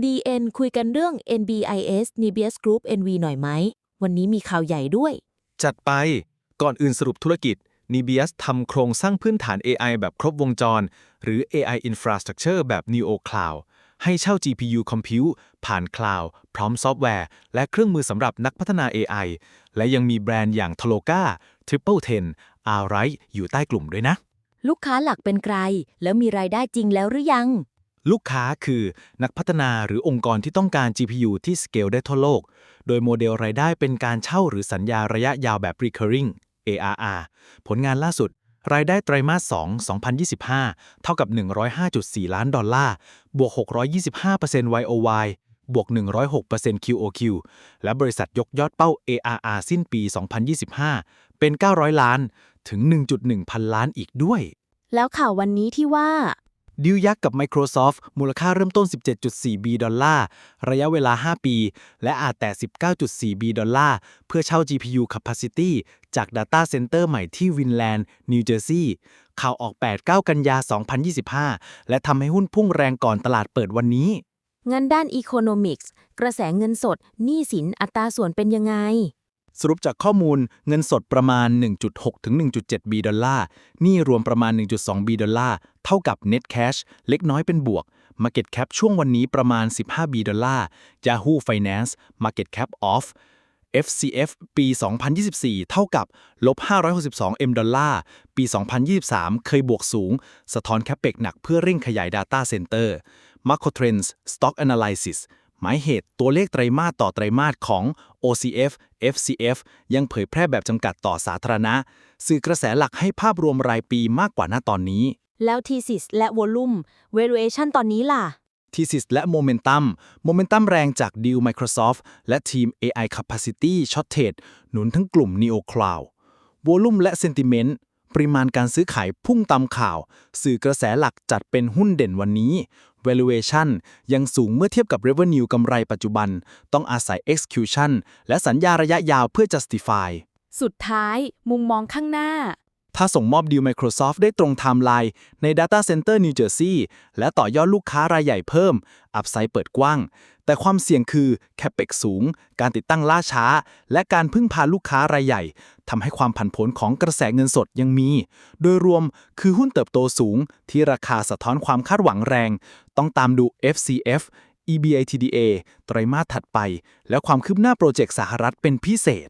DN คุยกันเรื่อง NBIS Nebius Group NV หน่อยไหม วันนี้มีข่าวใหญ่ด้วย จัดไป ก่อนอื่นสรุปธุรกิจ Nebius ทำโครงสร้างพื้นฐาน AI แบบครบวงจร หรือ AI Infrastructure แบบ Neo Cloud ให้เช่า GPU Compute ผ่าน Cloud พร้อมซอฟต์แวร์ และเครื่องมือสำหรับนักพัฒนา AI และยังมีแบรนด์อย่าง Toloka Triple Ten a r i g h t อยู่ใต้กลุ่มด้วยนะ ลูกค้าหลักเป็นใคร แล้วมีรายได้จริงแล้วหรือยัง ลูกค้าคือนักพัฒนาหรือองค์กรที่ต้องการ GPU ที่สเกลได้ทั่วโลก โดยโมเดลรายได้เป็นการเช่าหรือสัญญาระยะยาวแบบ recurring ARR ผลงานล่าสุด รายได้ไตรมาส 2 2025 เท่ากับ 105.4 ล้านดอลลาร์ บวก 625% YOY บวก 106% QOQ และบริษัทยกยอดเป้า ARR สิ้นปี 2025 เป็น 900 ล้าน ถึง 1.1 พันล้านอีกด้วย แล้วข่าววันนี้ที่ว่า ดิวยักษ์กับ Microsoft มูลค่าเริ่มต้น 17.4บีดอลลาร์ ระยะเวลา 5 ปี และอาจแต่ 19.4บีดอลลาร์ เพื่อเช่า GPU Capacity จาก Data Center ใหม่ที่วินแลนด์นิวเจอร์ซีย์ข่าวออก 8-9 กันยา 2025 และทำให้หุ้นพุ่งแรงก่อนตลาดเปิดวันนี้ งั้นด้าน Economics กระแสเงินสดหนี้สินอัตราส่วนเป็นยังไง สรุปจากข้อมูลเงินสดประมาณ 1.6 ถึง 1.7 บีดอลลาร์นี้รวมประมาณ 1.2 บีดอลลาร์ เท่ากับ Net Cash เล็กน้อยเป็นบวก Market Cap ช่วงวันนี้ประมาณ 15 บีดอลลาร์ Yahoo Finance Market Cap Off FCF ปี 2024 เท่ากับลบ562 M ดอลลาร์ ปี 2023 เคยบวกสูง สะท้อนแคปเปกหนักเพื่อเร่งขยาย Data Center Macro Trends Stock Analysis หมายเหตุตัวเลขไตรมาสต่อไตรมาสของ OCF FCF ยังเผยแพร่แบบจำกัดต่อสาธารณะ สื่อกระแสหลักให้ภาพรวมรายปีมากกว่าหน้าตอนนี้ แล้ว Thesis และ Volume Valuation ตอนนี้ล่ะ Thesis และ Momentum Momentum แรงจากดีล Microsoft และทีม AI Capacity Shortage หนุนทั้งกลุ่ม Neo Cloud Volume และ Sentiment ปริมาณการซื้อขายพุ่งตามข่าว สื่อกระแสหลักจัดเป็นหุ้นเด่นวันนี้ Valuation ยังสูงเมื่อเทียบกับ Revenue กำไรปัจจุบัน ต้องอาศัย Execution และสัญญาระยะยาวเพื่อ justify สุดท้าย มุมมองข้างหน้า ถ้าส่งมอบดีล Microsoft ได้ตรงไทม์ไลน์ใน Data Center New Jersey และต่อยอดลูกค้ารายใหญ่เพิ่ม อัพไซด์เปิดกว้าง แต่ความเสี่ยงคือ CapEx สูง การติดตั้งล่าช้า และการพึ่งพาลูกค้ารายใหญ่ทำให้ความผันผวนของกระแสเงินสดยังมี โดยรวมคือหุ้นเติบโตสูง ที่ราคาสะท้อนความคาดหวังแรง ต้องตามดู FCF EBITDA ไตรมาสถัดไป และความคืบหน้าโปรเจกต์สหรัฐเป็นพิเศษ